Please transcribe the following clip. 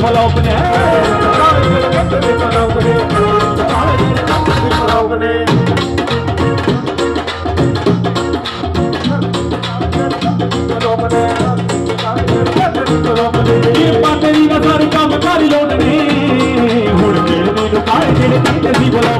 ਫਲੋਕਨੇ ਕਾਲੇ ਦੇ ਕੱਟ ਦੇ ਫਲੋਕਨੇ ਕਾਲੇ ਦੇ ਕੱਟ ਦੇ ਫਲੋਕਨੇ ਪਾਟਰੀ ਦਾ ਸਾਰੇ ਕੰਮ ਕਰ ਲੋੜਨੇ ਹੁਣ ਕਿਹੜੇ ਨੂੰ ਕਾਲੇ ਜਿਹੜੇ ਤੱਕ ਦੀ ਬੁਲਾਓ।